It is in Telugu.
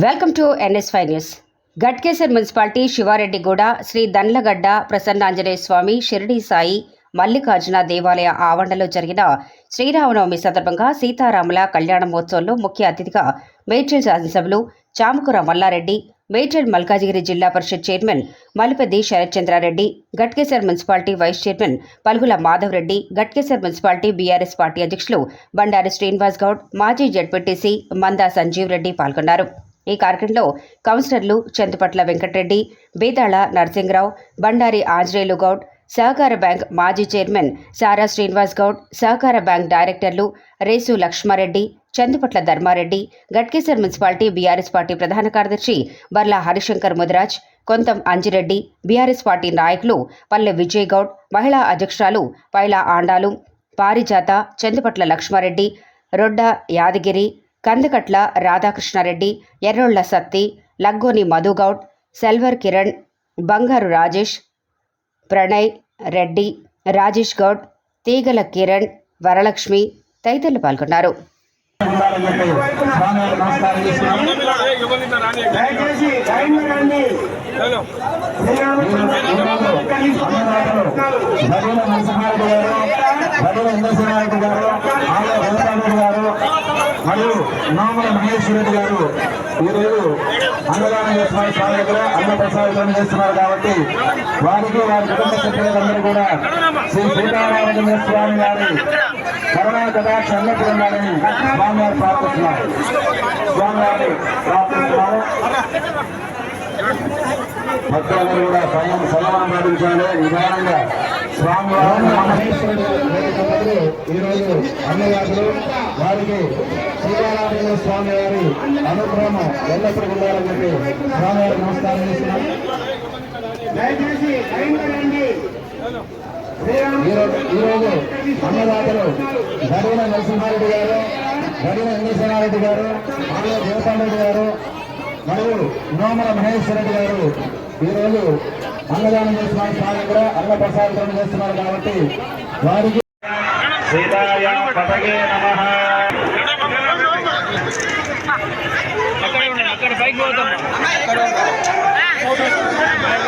Welcome to NS five news. Ghatkesar municipality Shivareddyguda Shri Dandlagadda Prasannanjaneya Swamy Shirdi Sai Mallikarjuna దేవాలయ ఆవరణలో జరిగిన శ్రీరామనవమి సందర్భంగా సీతారాముల కళ్యాణ మహోత్సవంలో ముఖ్య అతిథిగా మేడ్చల్ శాసనసభ్యులు చామకుర మల్లారెడ్డి మేడ్చల్ మల్కాజిగిరి జిల్లా పరిషత్ chairman Malipeddi Sarathchandrareddy Ghatkesar municipality vice chairman Palugula Madhavareddy Ghatkesar municipality BRS party అధ్యక్షులు బండారి శ్రీనివాస్ గౌడ్ మాజీ జడ్పీటీసీ మందా సంజీవ్ రెడ్డి పాల్గొన్నారు. ఈ కార్యక్రమంలో కౌన్సిలర్లు చందుపట్ల వెంకటరెడ్డి బేతాళ నరసింహరావు బండారి ఆంజనేయులు గౌడ్ సహకార బ్యాంక్ మాజీ చైర్మన్ సారా శ్రీనివాస్ గౌడ్ సహకార బ్యాంక్ డైరెక్టర్లు Resu Lakshma Reddy Chandupatla Dharmareddy Ghatkesar municipality BRS party ప్రధాన కార్యదర్శి బర్లా హరిశంకర్ ముదిరాజ్ కొంతం అంజిరెడ్డి బీఆర్ఎస్ పార్టీ నాయకులు పల్లె విజయ్ గౌడ్ మహిళా అధ్యక్షురాలు పైలా ఆండాలు పారిజాత చందుపట్ల లక్ష్మారెడ్డి రొడ్డ యాదగిరి కందకట్ల రాధాకృష్ణారెడ్డి ఎర్రోళ్ళ సత్తి లగ్గోని మధుగౌడ్ సెల్వర్ కిరణ్ బంగారు రాజేష్ ప్రణయ్ రెడ్డి రాజేష్ గౌడ్ తీగల కిరణ్ వరలక్ష్మి తదితరులు పాల్గొన్నారు. గారు చెప్పి స్వామివారికి నమస్కారం చేస్తున్నాం దయచేసి లైన్లో రండి బడిన నరసింహారెడ్డి గారు బడిన ఇంద్రసింహారెడ్డి గారు ఆలయ వెంకటరెడ్డి గారు మరియు నోముల మహేశ్వర రెడ్డి గారు ఈరోజు అన్నదానం చేస్తున్నారు. చాలా దగ్గర అన్న ప్రసాదం చేస్తున్నారు కాబట్టి వారికి వారి కుటుంబ సభ్యులందరూ కూడా శ్రీ సీతారామచంద్ర స్వామి గారి కరుణా కటాక్ష అన్నప్పుడు ఉండాలని స్వామి వారు ప్రార్థిస్తున్నారు. స్వామి వారిని భక్తులందరూ కూడా స్వయం సన్మానం పాటించాలి. నిదానంగా స్వామివారు వేదికపై ఈరోజు అన్నదాతలు వారికి శ్రీరామచంద్ర స్వామి వారి అనుగ్రహం ఎల్లప్పుడూ ఉండాలని చెప్పి స్వామి వారికి నమస్కారం చేస్తున్నాం. దయచేసి ఈరోజు అన్నదాతలు గడిన నరసింహారెడ్డి గారు గడిన ఇంద్రసేనారెడ్డి గారు ఆలయ దేవతారెడ్డి గారు మరియు నోమల మహేశ్వర రెడ్డి గారు ఈరోజు అన్నదానం చేస్తున్నారు. స్వామి కూడా అన్న ప్రసాదం చేస్తున్నారు కాబట్టి వారికి సీతాయ పతగే నమః. అక్కడ పైకి పోతాం అక్కడ ఆయన